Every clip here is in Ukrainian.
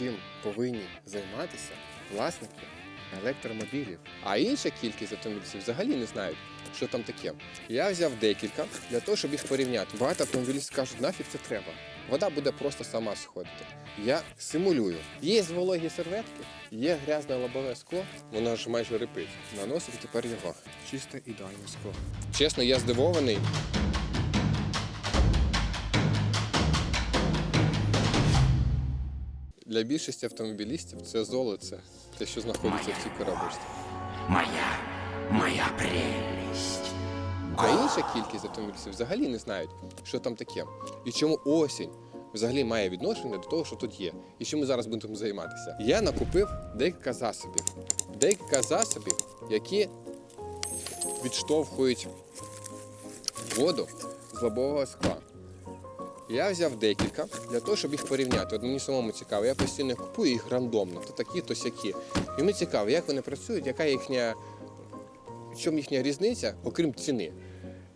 чим повинні займатися власники електромобілів. А інша кількість автомобілістів взагалі не знають, що там таке. Я взяв декілька для того, щоб їх порівняти. Багато автомобілістів кажуть, нафіг це треба. Вода буде просто сама сходити. Я симулюю. Є вологі серветки, є грязне лобове скло, воно ж майже рипить. Наносив тепер його. Чисте ідеальне скло. Чесно, я здивований. Для більшості автомобілістів це золоце, те, що знаходиться в цій коробочці. Моя, моя прелесть. А інша кількість автомобілістів взагалі не знають, що там таке. І чому осінь взагалі має відношення до того, що тут є. І чим ми зараз будемо займатися. Я накупив декілька засобів. Декілька засобів, які відштовхують воду з лобового скла. Я взяв декілька для того, щоб їх порівняти. От мені самому цікаво, я постійно купую їх рандомно, то такі, то сякі. І мені цікаво, як вони працюють, яка їхня, в чому їхня різниця, окрім ціни.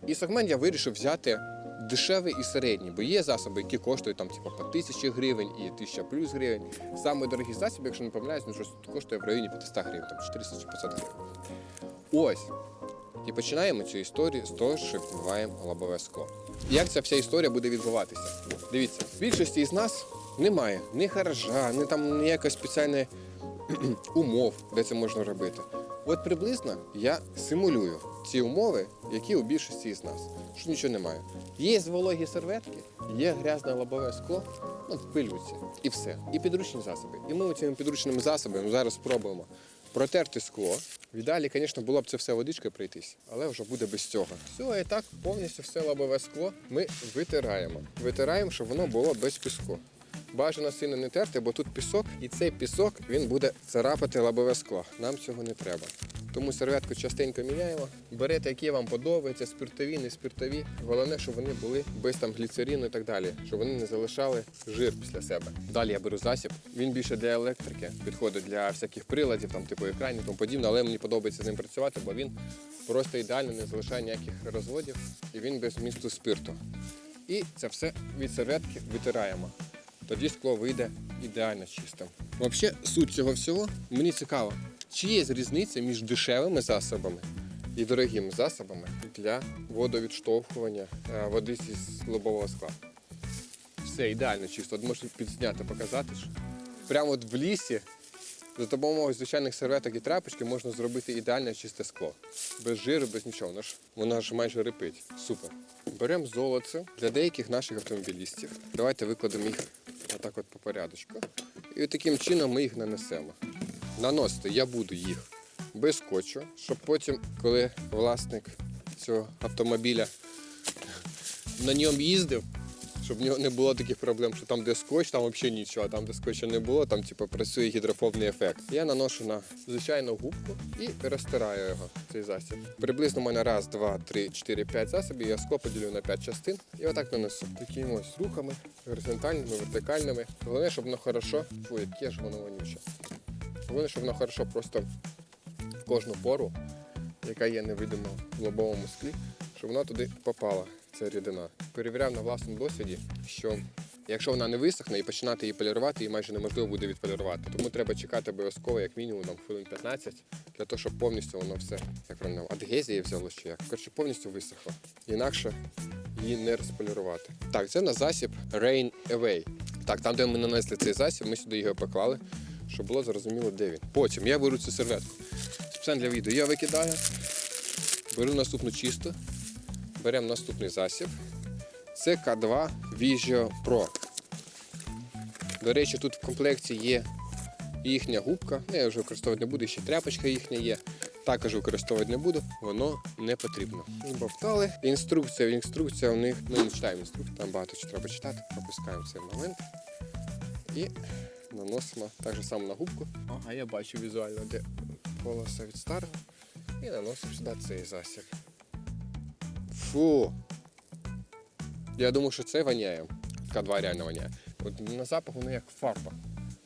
І сегмент я вирішив взяти дешевий і середній, бо є засоби, які коштують там, типу, по тисячі гривень і тисяча плюс гривень. Саме дорогі засоби, якщо не помиляюсь, ну, щось коштує в районі 500 гривень, там 400 чи 500 гривень. Ось. І починаємо цю історію з того, що відмиваємо лобове скло. Як ця вся історія буде відбуватися? Дивіться, в більшості з нас немає ні гаража, ні там ніякої спеціальної умов, де це можна робити. От приблизно я симулюю ці умови, які у більшості з нас. Що нічого немає. Є вологі серветки, є грязне лобове скло, ну, в пилюці, і все. І підручні засоби. І ми цими підручними засобами зараз спробуємо протерти скло. В ідеалі, звісно, було б це все водичкою пройтись, але вже буде без цього. Все, і так повністю все лобове скло ми витираємо. Витираємо, щоб воно було без піску. Бажано сильно не терти, бо тут пісок, і цей пісок він буде царапати лобове скло. Нам цього не треба. Тому серветку частенько міняємо. Берете, які вам подобаються, спиртові, не спиртові. Головне, щоб вони були без там гліцерину і так далі, щоб вони не залишали жир після себе. Далі я беру засіб. Він більше для електрики, підходить для всяких приладів, там типу екранів, тому подібне, але мені подобається з ним працювати, бо він просто ідеально не залишає ніяких розводів і він без місту спирту. І це все від серветки витираємо. Тоді скло вийде ідеально чистим. Взагалі, суть цього всього мені цікаво, чи є різниця між дешевими засобами і дорогими засобами для водовідштовхування е, води з лобового скла. Все ідеально чисто. Можна підзняти, показати. Прямо от в лісі за допомогою звичайних серветок і тряпочки можна зробити ідеальне чисте скло. Без жиру, без нічого. Воно ж, воно ж майже рипить. Супер. Беремо золоце для деяких наших автомобілістів. Давайте викладемо їх отак от по порядочку. І таким чином ми їх нанесемо. Наносити я буду їх без скотчу, щоб потім, коли власник цього автомобіля на ньому їздив, щоб в нього не було таких проблем, що там, де скотч, там взагалі нічого, там, де скотча не було, там типу, працює гідрофобний ефект. Я наношу на звичайну губку і розтираю його, цей засіб. Приблизно у мене раз, два, три, чотири, п'ять засобів, я скло поділю на п'ять частин і отак нанесу. Такими ось рухами, горизонтальними, вертикальними. Головне, щоб воно хорошо, фу, яке ж воно вонюче. Головне, щоб воно хорошо просто в кожну пору, яка є невидима в лобовому склі, щоб вона туди попала, ця рідина. Перевіряв на власному досвіді, що якщо вона не висохне і починати її полірувати, її майже неможливо буде відполірувати. Тому треба чекати обов'язково, як мінімум, там, хвилин 15, для того, щоб повністю воно все, як воно, адгезія взяло чи як. Коротше, повністю висохло. Інакше її не розполірувати. Так, це на засіб Rain Away. Так, там, де ми нанесли цей засіб, ми сюди його поклали, щоб було зрозуміло, де він. Потім я беру цю серветку. Спеціально для відео я викидаю, беру наступну чисту, беремо наступний засіб. Це К2 Visio Pro. До речі, тут в комплекті є їхня губка. Ну, я вже використовувати не буду, ще тряпочка їхня є. Також використовувати не буду, воно не потрібно. Збавтали. Інструкція, інструкція у них, ну не читаємо інструкцію, там багато що треба читати, пропускаємо цей момент. І наносимо так же само на губку. Ага, я бачу візуально, де полоса від старого. І наносимо сюди цей засіб. Фу. Я думаю, що це воняє. К2 реально воняє. От на запах воно як фарба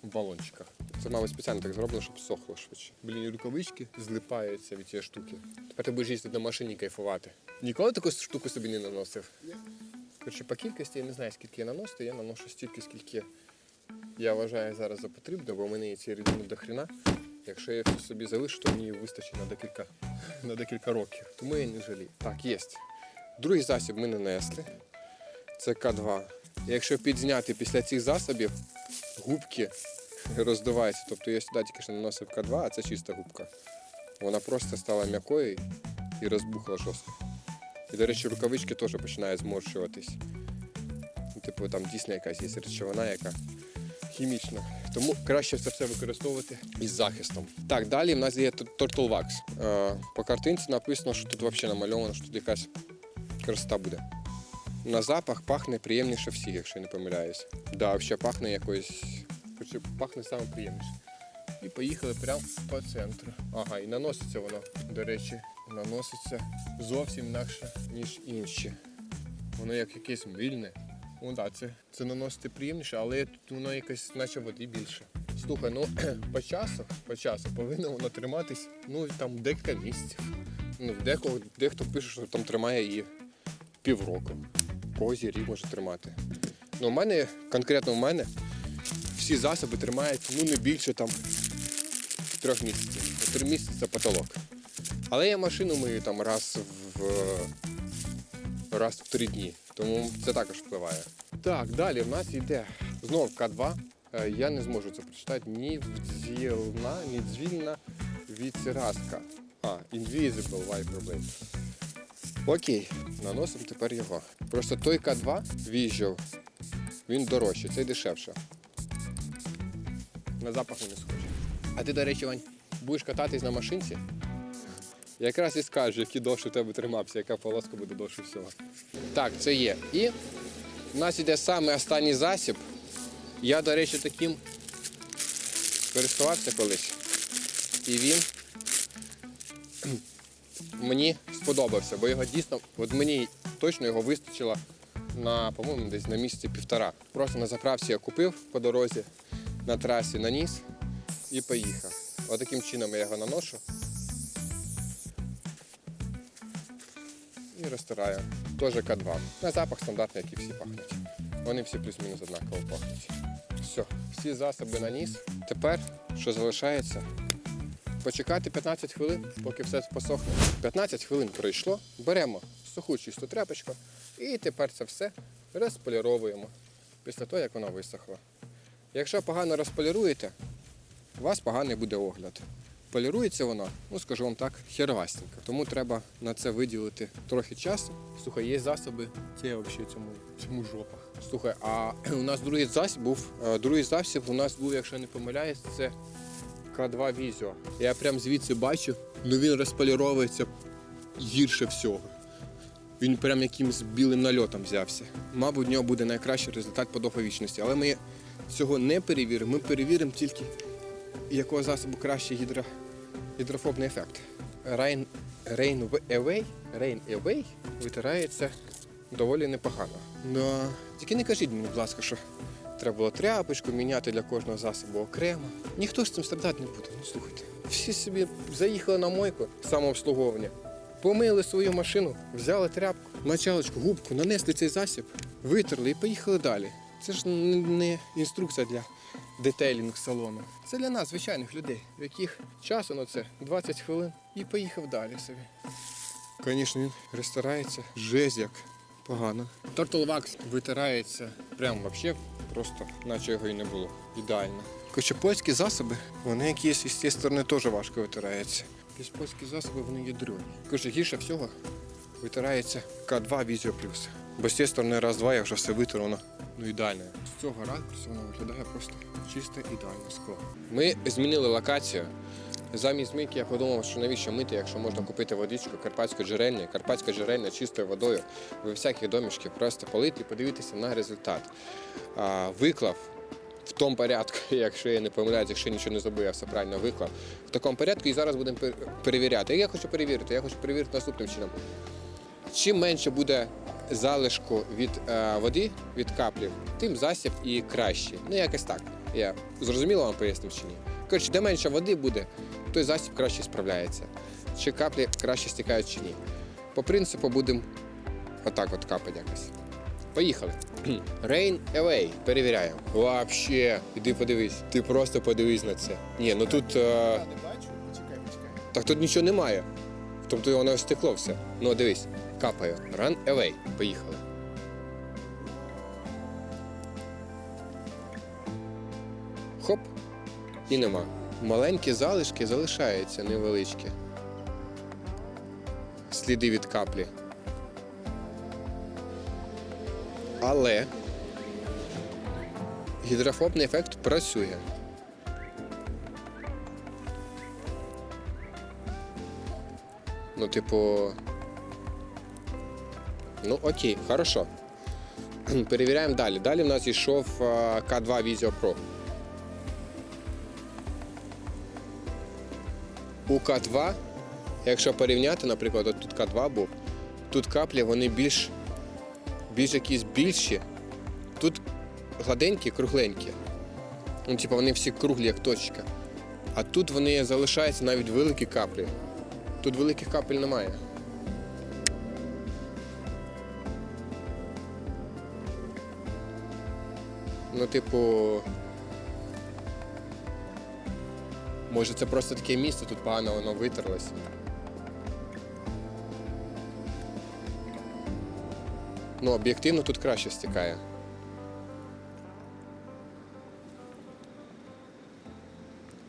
в балончиках. Це, мабуть, спеціально так зроблено, щоб сохло швидше. Блін, рукавички злипаються від цієї штуки. Тепер ти будеш їздити на машині кайфувати. Ніколи таку штуку собі не наносив? Коротше, по кількості я не знаю, скільки я наносити, я наношу стільки, скільки я вважаю зараз за потрібне, бо в мене є ці рідини до хрена. Якщо я все собі залишу, то мені вистачить на декілька, на декілька років. Тому я не жалію. Так, є. Другий засіб ми нанесли. Це К2. Якщо підзняти після цих засобів, губки роздуваються. Тобто я сюди тільки що наносив К2, а це чиста губка. Вона просто стала м'якою і розбухла жорстко. І, до речі, рукавички теж починають зморщуватись. Ну, Типу там дійсно якась є речовина, яка хімічна. Тому краще це все використовувати із захистом. Так, далі в нас є т- Wax. Е, По картинці написано, що тут взагалі намальовано, що тут якась красота буде. На запах пахне приємніше всіх, якщо я не помиляюсь. Да, взагалі пахне якось. Пахне саме приємніше. І поїхали прямо по центру. Ага, і наноситься воно, до речі, наноситься зовсім інакше, ніж інші. Воно як якесь мильне. Ну так, це, це наносити приємніше, але воно якось, наче води більше. Слухай, ну по часу, по часу повинно воно триматись ну там декілька місяців. Ну, декого, дехто пише, що там тримає її півроку. Когось і рік може тримати. Ну, у мене, конкретно у мене, всі засоби тримають ну не більше там трьох місяців. Три місяці це потолок. Але я машину мию там раз в раз в три дні. Тому це також впливає. Так, далі в нас йде знов К2. Е, Я не зможу це прочитати. Ні вдзільна, ні дзвільна віцеразка. А, Invisible Vibroblade. Окей, наносимо тепер його. Просто той К2 Visual, він дорожчий, цей дешевше. На запах не схоже. А ти, до речі, Вань, будеш кататись на машинці? Якраз і скажеш, який довше у тебе тримався, яка полоска буде довше всього. Так, це є. І в нас йде саме останній засіб. Я, до речі, таким користувався колись. І він мені сподобався, бо його дійсно, от мені точно його вистачило на, по-моєму, десь на місяці півтора. Просто на заправці я купив по дорозі, на трасі наніс і поїхав. Отаким чином я його наношу. І розтираю. Теж К2. На запах стандартний, як і всі пахнуть. Вони всі плюс-мінус однаково пахнуть. Все, всі засоби наніс. Тепер, що залишається, почекати 15 хвилин, поки все посохне. 15 хвилин пройшло, беремо суху чисту тряпочку і тепер це все розполіровуємо після того, як воно висохло. Якщо погано розполіруєте, у вас поганий буде огляд. Полірується воно, ну скажу вам так, херовастенько. Тому треба на це виділити трохи часу. Слухай, є засоби, це я взагалі цьому, цьому жопа. Слухай, а у нас другий засіб був. е, Другий засіб у нас був, якщо не помиляюсь, це К2 Visio. Я прям звідси бачу, ну він розполіровується гірше всього. Він прям якимсь білим нальотом взявся. Мабуть, в нього буде найкращий результат по довговічності. Але ми цього не перевіримо. Ми перевіримо тільки, якого засобу кращий гідро... гідрофобний ефект. Rain, Rain Away, Rain Away витирається доволі непогано. Да. Тільки не кажіть мені, будь ласка, що треба було тряпочку міняти для кожного засобу окремо. Ніхто з цим страдати не буде. Ну слухайте. Всі собі заїхали на мойку самообслуговування, помили свою машину, взяли тряпку, мочалочку, губку, нанесли цей засіб, витерли і поїхали далі. Це ж не інструкція для детейлінг салону. Це для нас, звичайних людей, в яких часу на це 20 хвилин і поїхав далі собі. Звісно, він розтирається жесть як погано. Тортолвакс витирається прям взагалі, просто наче його і не було. Ідеально. Короче, польські засоби, вони якісь із цієї сторони теж важко витираються. Якісь польські засоби, вони ядрені. Короче, гірше всього витирається К2 Visio Plus. Бо з цієї сторони раз-два я вже все витер, воно ну ідеальне. Цього ракурсу воно виглядає просто чисте ідеальне скло. Ми змінили локацію. Замість мийки я подумав, що навіщо мити, якщо можна купити водичку карпатської джерельні, карпатська джерельня чистою водою, ви всякі домішки просто полити і подивитися на результат. Виклав в тому порядку, якщо я не помиляюсь, якщо нічого не забув, я все правильно виклав. В такому порядку і зараз будемо перевіряти. Я хочу перевірити? Я хочу перевірити наступним чином. Чим менше буде залишку від е, води, від каплів, тим засіб і краще. Ну, якось так. Я зрозуміло вам пояснив чи ні? Коротше, де менше води буде, той засіб краще справляється. Чи каплі краще стікають чи ні. По принципу будемо отак от капати якось. Поїхали. Rain Away. Перевіряємо. Вообще, іди подивись. Ти просто подивись на це. Ні, ну тут. е, Я не бачу. Почекай, почекай. Так тут нічого немає. Тобто воно стекло все. Ну дивись, капає. Run away. Поїхали. Хоп. І нема. Маленькі залишки залишаються невеличкі. Сліди від каплі. Але гідрофобний ефект працює. Ну, типу. Ну, окей, хорошо. Перевіряємо далі. Далі в нас йшов К2 Visio Pro. У К2, якщо порівняти, наприклад, от тут К2 був, тут каплі вони більш, більш якісь більші. Тут гладенькі, кругленькі. Ну, типу, вони всі круглі, як точка. А тут вони залишаються навіть великі каплі. Тут великих капель немає. Ну, типу. Може це просто таке місце, тут погано воно витерлося. Ну, об'єктивно тут краще стікає.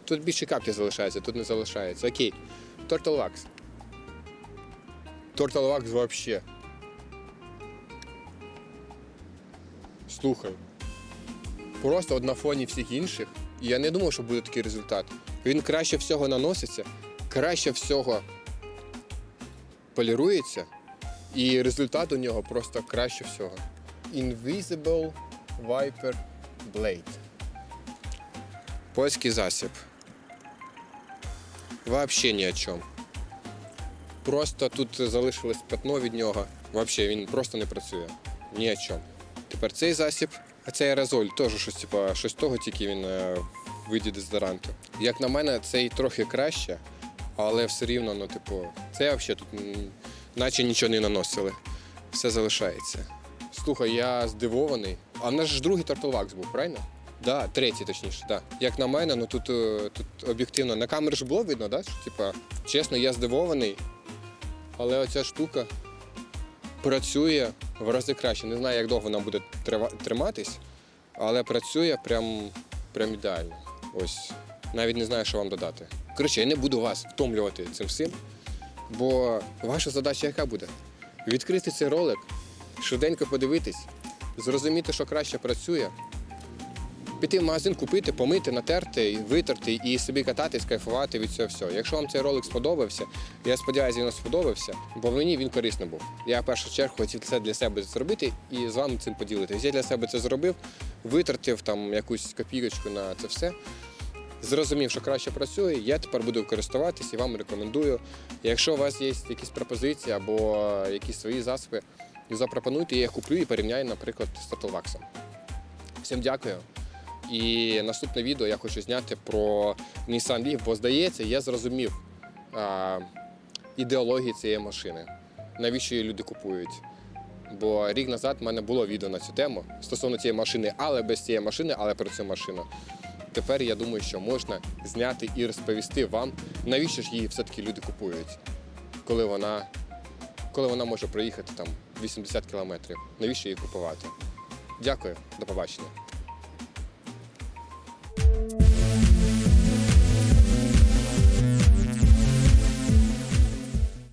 Тут більше каплі залишається, тут не залишається. Окей. Turtle Wax. Turtle Wax вообще. Слухай. Просто от на фоні всіх інших. І я не думав, що буде такий результат. Він краще всього наноситься, краще всього полірується, і результат у нього просто краще всього. Invisible Viper Blade. Польський засіб. Вообще ні о чому. Просто тут залишилось пятно від нього. Вообще він просто не працює. Ні о чому. Тепер цей засіб, а цей аерозоль теж щось, типа, щось того, тільки він е, в виді дезодоранту. Як на мене, цей трохи краще, але все рівно, ну, типу, це взагалі тут наче нічого не наносили. Все залишається. Слухай, я здивований. А в нас ж другий тартулвакс був, правильно? Да, третій, точніше, да. Як на мене, ну тут, е, тут об'єктивно. На камері ж було видно, да? типа, чесно, я здивований. Але оця штука працює в рази краще. Не знаю, як довго вона буде триматись, але працює прям, прям ідеально. Ось. Навіть не знаю, що вам додати. Коротше, я не буду вас втомлювати цим всім, бо ваша задача яка буде? Відкрити цей ролик, швиденько подивитись, зрозуміти, що краще працює, піти в магазин, купити, помити, натерти, витерти і собі кататись, кайфувати від цього всього. Якщо вам цей ролик сподобався, я сподіваюся, він сподобався, бо мені він корисний був. Я в першу чергу хотів це для себе зробити і з вами цим поділитися. Я для себе це зробив, витратив там якусь копійочку на це все. Зрозумів, що краще працює, я тепер буду користуватись і вам рекомендую. Якщо у вас є якісь пропозиції або якісь свої засоби, запропонуйте, я їх куплю і порівняю, наприклад, з Totalwax. Всім дякую. І наступне відео я хочу зняти про Nissan Leaf, бо здається, я зрозумів а, ідеологію цієї машини, навіщо її люди купують. Бо рік назад в мене було відео на цю тему стосовно цієї машини, але без цієї машини, але про цю машину. Тепер я думаю, що можна зняти і розповісти вам, навіщо ж її все-таки люди купують, коли вона, коли вона може проїхати там 80 кілометрів. Навіщо її купувати? Дякую, до побачення.